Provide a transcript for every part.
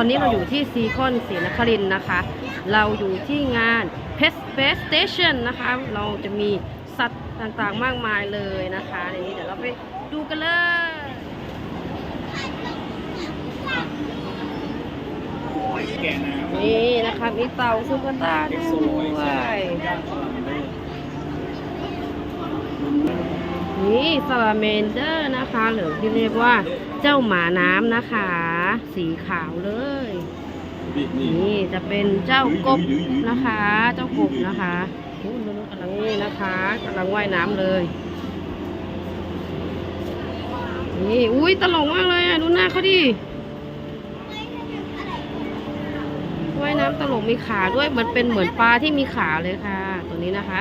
ตอนนี้เราอยู่ที่ซีคอนศรีนครินนะคะ เราอยู่ที่งาน Pet Space Station นะคะ เราจะมีสัตว์ต่างๆมากมายเลยนะคะในนี้เดี๋ยวเราไปดูกันเลยนี่นะคะมีเต่าซุปเปอร์ตาร์ด้วย นี่ซาลาเมนเดอร์นะคะ หรือที่เรียกว่าเจ้าหมาน้ำนะคะ สีขาวเลย นี่จะเป็นเจ้ากบนะคะ เจ้ากบนะคะดูๆกำลังนี่นะคะกำลังว่ายน้ำเลยนี่อุ้ยตลกมากเลยอะดูหน้าเขาดิว่ายน้ำตลกมีขาด้วยมันเป็นเหมือนปลาที่มีขาเลยค่ะ ตัวนี้นะคะ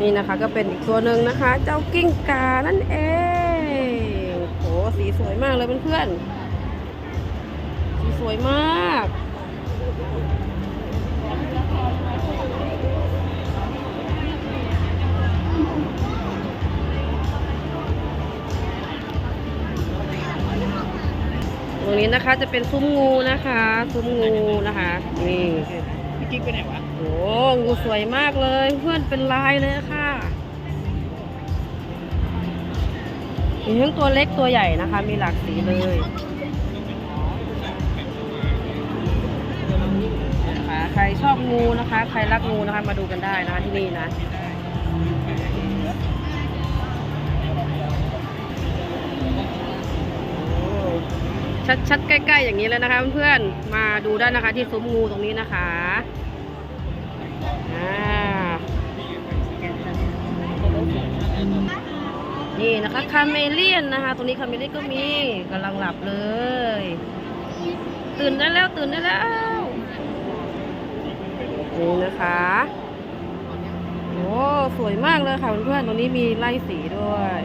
นี่นะคะก็เป็นอีกตัวหนึ่งนะคะ เจ้ากิ้งกานั่นเองโหสีสวยมากเลยเพื่อนๆสีสวยมากตรงนี้นะคะจะเป็นซุ้มงูนะคะ ซุ้มงูนะคะนี่พี่กิ๊กไปไหนวะ โอ้งูสวยมากเลย เพื่อนเป็นลายเลยค่ะมีทั้งตัวเล็กตัวใหญ่นะคะ มีหลากสีเลยนะคะใครชอบงูนะคะ ใครรักงูนะคะ มาดูกันได้นะคะที่นี่นะชัดชัดๆใกล้ ๆ อย่างนี้เลยนะคะเพื่อนๆมาดูได้นะคะที่ซุ้มงูตรงนี้นะคะ นี่นะคะคาเมเลียนนะคะ ตรงนี้คาเมเลียนก็มีกำลังหลับเลย ตื่นได้แล้วตื่นได้แล้ว นี่นะคะโอ้สวยมากเลยค่ะเพื่อนๆตรงนี้มีไล่สีด้วย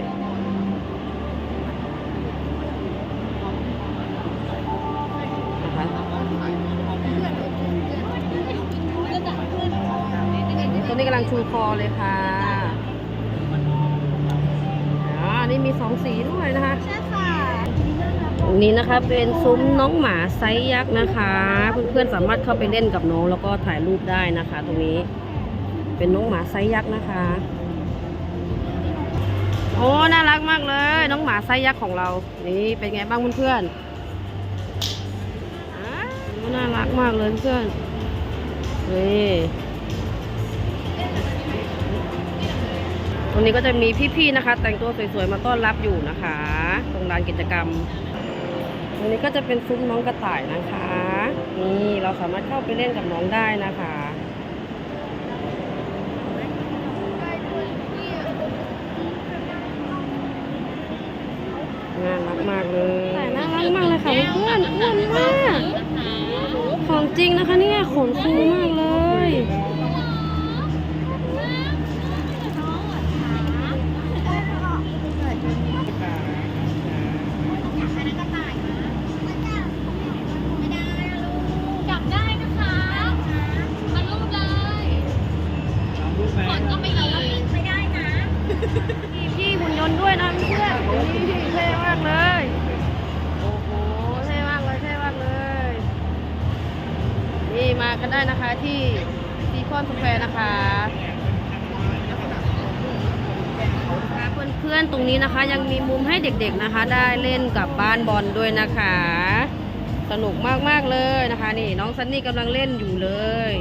ตัวนี้กำลังชูคอเลยค่ะอ๋อนี่มี สองสีด้วยนะคะ ใช่ค่ะตรงนี้นะคะเป็นซุ้มน้องหมาไซส์ยักษ์นะคะ เพื่อนๆสามารถเข้าไปเล่นกับน้องแล้วก็ถ่ายรูปได้นะคะ ตรงนี้เป็นน้องหมาไซส์ยักษ์นะคะ โอ้น่ารักมากเลย น้องหมาไซส์ยักษ์ของเรา นี่เป็นไงบ้างเพื่อนๆอ่าน่ารักมากเลยเพื่อนนี่ ตรงนี้ก็จะมีพี่ๆนะคะ แต่งตัวสวยๆมาต้อนรับอยู่นะคะ ตรงลานกิจกรรมตรงนี้ก็จะเป็นซุ้มน้องกระต่ายนะคะ นี่เราสามารถเข้าไปเล่นกับน้องได้นะคะน่ารักมากเลยแต่น่ารักมากเลยค่ะเพื่อนๆอ้วนมาก ของจริงนะคะเนี่ยขนฟูมากเลย ได้นะคะที่ซีคอนสแควร์นะคะเพื่อนๆตรงนี้นะคะ ยังมีมุมให้เด็กๆนะคะ ได้เล่นกับบ้านบอลด้วยนะคะ สนุกมากๆเลยนะคะ นี่น้องซันนี่กำลังเล่นอยู่เลย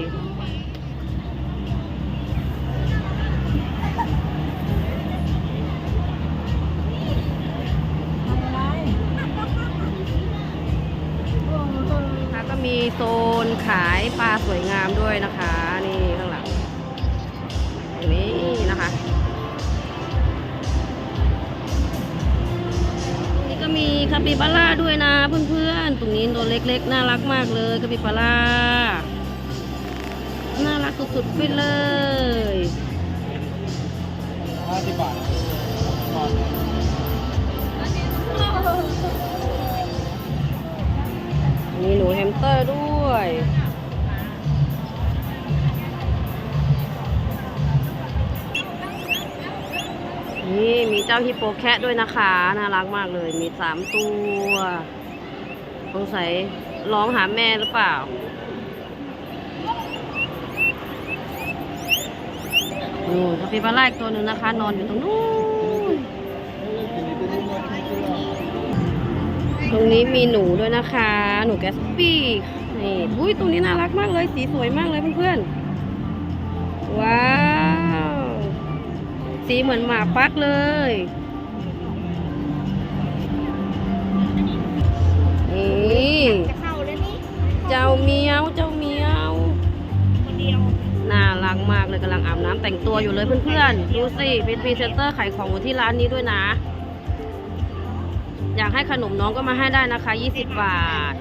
ก็มีโซ นขายปลาสวยงามด้วยนะคะ นี่ข้างหลังตรงนี้นะคะ นี่ก็มีคาปิบาร่าด้วยนะเพื่อนๆ ตรงนี้ตัวเล็กๆ น่ารักมากเลยคาปิบาร่าน่ารักสุดๆไปเลยห้าสิบบาทก่อนมีหนูแฮมสเตอร์ด้วย เจ้าฮิปโปแคะด้วยนะคะ น่ารักมากเลย มีสามตัวสงสัยร้องหาแม่หรือเปล่านู่นคาปิบาร่าอีกตัวหนึ่งนะคะ นอนอยู่ตรงนู้น ตรงนี้มีหนูด้วยนะคะ หนูแกสปี้ นี่ อุ้ยตรงนี้น่ารักมากเลย สีสวยมากเลยเพื่อนๆ ว้าว สีเหมือนหมาปักเลยนี่จะเข้าแล้วนี่เจ้าเมียวเจ้าเมียวคนเดียวน่ารักมากเลยกำลังอาบน้ำแต่งตัวอยู่เลยเพื่อนๆ ดูสิเป็นพรีเซนเตอร์ขายของอยู่ที่ร้านนี้ด้วยนะ อยากให้ขนมน้องก็มาให้ได้นะคะ 20 บาท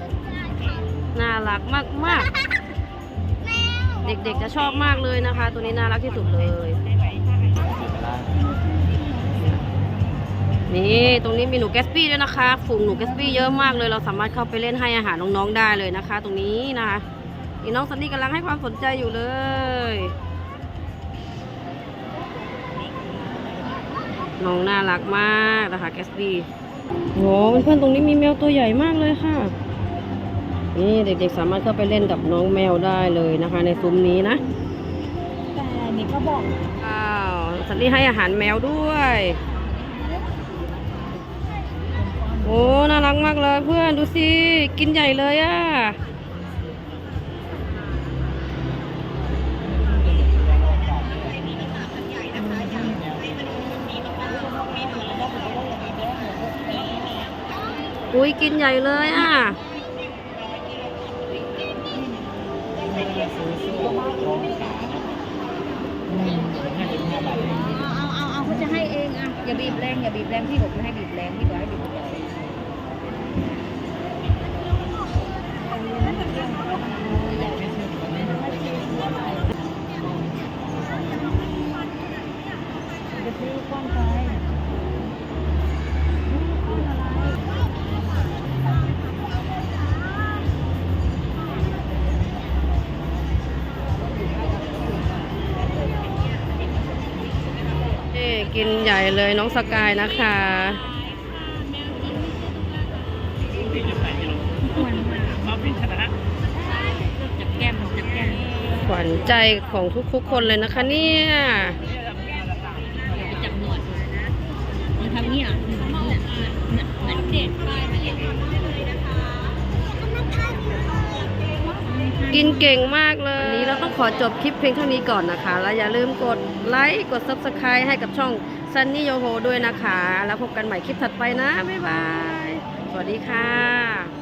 น่ารักมากๆ เด็กๆจะชอบมากเลยนะคะ ตัวนี้น่ารักที่สุดเลย นี่ตรงนี้มีหนูแกสปี้ด้วยนะคะ ฝูงหนูแกสปี้เยอะมากเลย เราสามารถเข้าไปเล่นให้อาหารน้องๆได้เลยนะคะ ตรงนี้นะคะนี่น้องซันนี่กำลังให้ความสนใจอยู่เลยน้องน่ารักมากนะคะแกสปี้โหเพื่อนๆตรงนี้มีแมวตัวใหญ่มากเลยค่ะ นี่เด็กๆสามารถเข้าไปเล่นกับน้องแมวได้เลยนะคะ ในซุ้มนี้นะแต่นี่ก็บอกว้าวสันนี่ให้อาหารแมวด้วย โอ้ น่ารักมากเลยเพื่อนดูสิ กินใหญ่เลยอะ่ะ อุ้ยกินใหญ่เลยอะเอาเอาเอาเขาจะให้เองอะอย่าบีบแรงอย่าบีบแรงพี่บอกไม่ให้บีบแรงพี่บอกให้บีบ กินใหญ่เลยน้องสกายนะคะขวัญใจของทุกๆคนเลยนะคะเนี่ยจับหนวดมันทำเงี้ยมันเด็ดไปกินเก่งมากเลย นี้เราต้องขอจบคลิปเพียงเท่านี้ก่อนนะคะ แล้วอย่าลืมกดไลค์กด Subscribe ให้กับช่องซันนี่โยโฮด้วยนะคะ แล้วพบกันใหม่คลิปถัดไปนะ บ๊ายบาย สวัสดีค่ะ